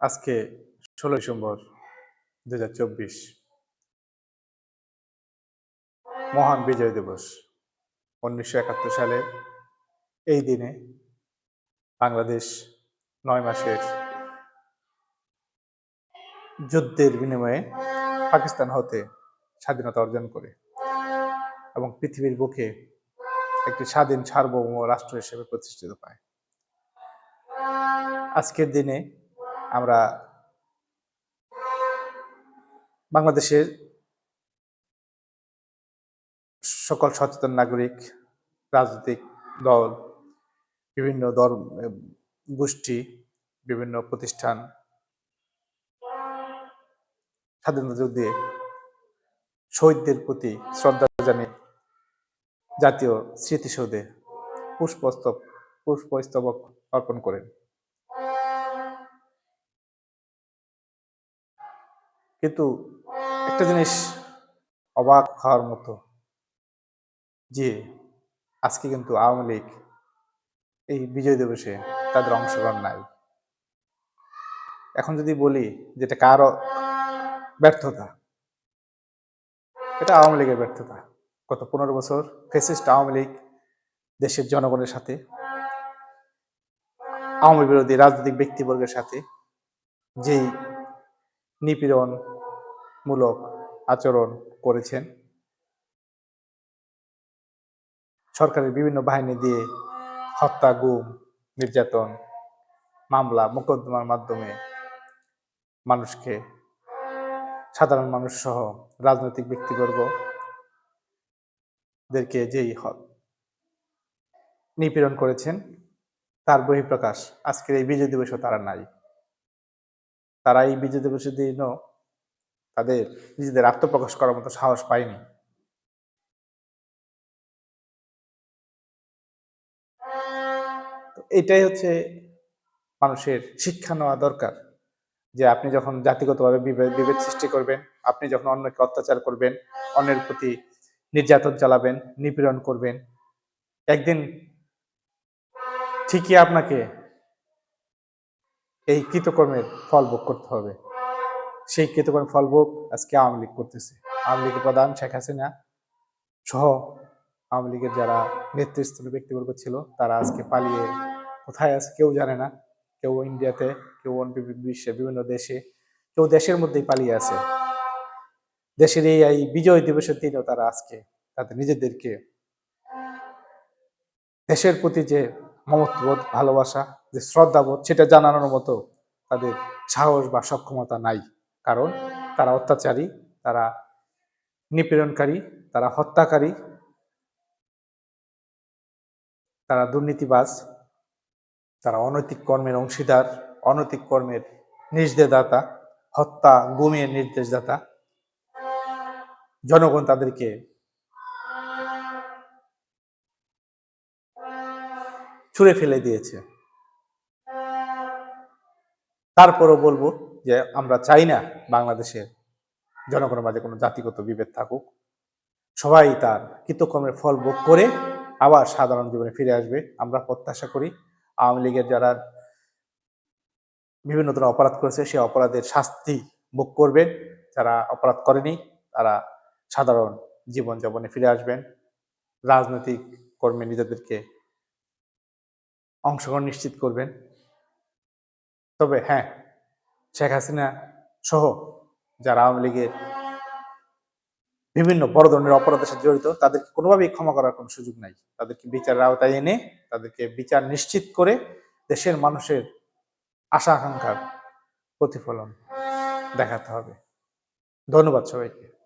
আজকে ষোলো ডিসেম্বর দু হাজার চব্বিশ। মহান বিজয় দিবস, উনিশশো একাত্তর সালে এই দিনে বাংলাদেশ নয় মাসের যুদ্ধের বিনিময়ে পাকিস্তান হতে স্বাধীনতা অর্জন করে এবং পৃথিবীর বুকে একটি স্বাধীন সার্বভৌম রাষ্ট্র হিসেবে প্রতিষ্ঠিত পায় আজকের দিনে আমরা বাংলাদেশের সকল সচেতন নাগরিক, রাজনৈতিক দল, বিভিন্ন ধর্ম, গোষ্ঠী, বিভিন্ন প্রতিষ্ঠান স্বাধীনতা যুদ্ধে শহীদদের প্রতি শ্রদ্ধা জানিয়ে জাতীয় স্মৃতিসৌধে পুষ্পস্তব পুষ্পস্তবক অর্পণ করেন। কিন্তু একটা জিনিস অবাক হওয়ার মতো যে আজকে কিন্তু আওয়ামী লীগ এই বিজয় দিবসে তাদের অংশগ্রহণ নাই। এখন যদি বলি যে এটা কারও ব্যর্থতা, এটা আওয়ামী লীগের ব্যর্থতা। গত পনেরো বছর ফেসিস্ট আওয়ামী লীগ দেশের জনগণের সাথে, আওয়ামী বিরোধী রাজনৈতিক ব্যক্তিবর্গের সাথে, যেই নিপীড়ন মূলক আচরণ করেছেন। সরকারের বিভিন্ন বাহিনী দিয়ে হত্যা, গুম, নির্যাতন, মামলা, মোকদ্দমার মাধ্যমে মানুষকে, সাধারণ মানুষ সহ রাজনৈতিক ব্যক্তিবর্গ দেরকে যেই নিপীড়ন করেছেন, তার বহিঃপ্রকাশ আজকের এই বিজয় দিবসও তারা নাই। তারা এই বিজয় দিবসের দিনও তাদের নিজেদের আত্মপ্রকাশ করার মতো সাহস পায়নি। এটাই হচ্ছে মানুষের শিক্ষা নেওয়া দরকার, যে আপনি যখন জাতিগতভাবে বিভেদ সৃষ্টি করবেন, আপনি যখন অন্যকে অত্যাচার করবেন, অন্যের প্রতি নির্যাতন চালাবেন, নিপীড়ন করবেন, একদিন ঠিকই আপনাকে এই কৃতকর্মের ফল ভোগ করতে হবে। সেই কৃতকর্ম ফল ভোগ আজকে আওয়ামী লীগ করতেছে। আওয়ামী লীগের প্রধান শেখ হাসিনা সহ আওয়ামী লীগের যারা নেতৃস্থানীয় ব্যক্তিবর্গ ছিল, তারা আজকে পালিয়ে কোথায় আছে কেউ জানে না। কেউ ইন্ডিয়াতে, কেউ বিশ্বের বিভিন্ন দেশে, কেউ দেশের মধ্যেই পালিয়ে আছে। দেশের এই এই বিজয় দিবসের দিনেও তারা আজকে তাদের নিজেদেরকে দেশের প্রতি যে মমত্ববোধ, ভালোবাসা, যে শ্রদ্ধাবোধ, সেটা জানানোর মতো তাদের সাহস বা সক্ষমতা নাই। কারণ তারা অত্যাচারী, তারা নিপীড়নকারী, তারা হত্যাকারী, তারা দুর্নীতিবাজ, তারা অনৈতিক কর্মের অংশীদার, অনৈতিক কর্মের নির্দেশদাতা হত্যা, গুমের নির্দেশদাতা। জনগণ তাদেরকে ছুঁড়ে ফেলে দিয়েছে। তারপরও বলব যে আমরা চাই না বাংলাদেশের জনগণের মাঝে কোনো জাতিগত বিভেদ থাকুক। সবাই তার কৃতকর্মের ফল ভোগ করে আবার সাধারণ জীবনে ফিরে আসবে। আমরা প্রত্যাশা করি আওয়ামী লীগের যারা বিভিন্ন ধরনের অপরাধ করেছে সে অপরাধের শাস্তি ভোগ করবেন যারা অপরাধ করেনি, তারা সাধারণ জীবনযাপনে ফিরে আসবেন। রাজনৈতিক কর্মে নিজেদেরকে অংশগ্রহণ নিশ্চিত করবেন। তবে হ্যাঁ শেখ হাসিনা সহ যারা আওয়ামী লীগের বিভিন্ন বড় ধরনের অপরাধের সাথে জড়িত, তাদেরকে কোনোভাবেই ক্ষমা করার কোনো সুযোগ নাই। তাদেরকে বিচারের আওতায় এনে, তাদেরকে বিচার নিশ্চিত করে দেশের মানুষের আশা আকাঙ্ক্ষার প্রতিফলন দেখাতে হবে। ধন্যবাদ সবাইকে।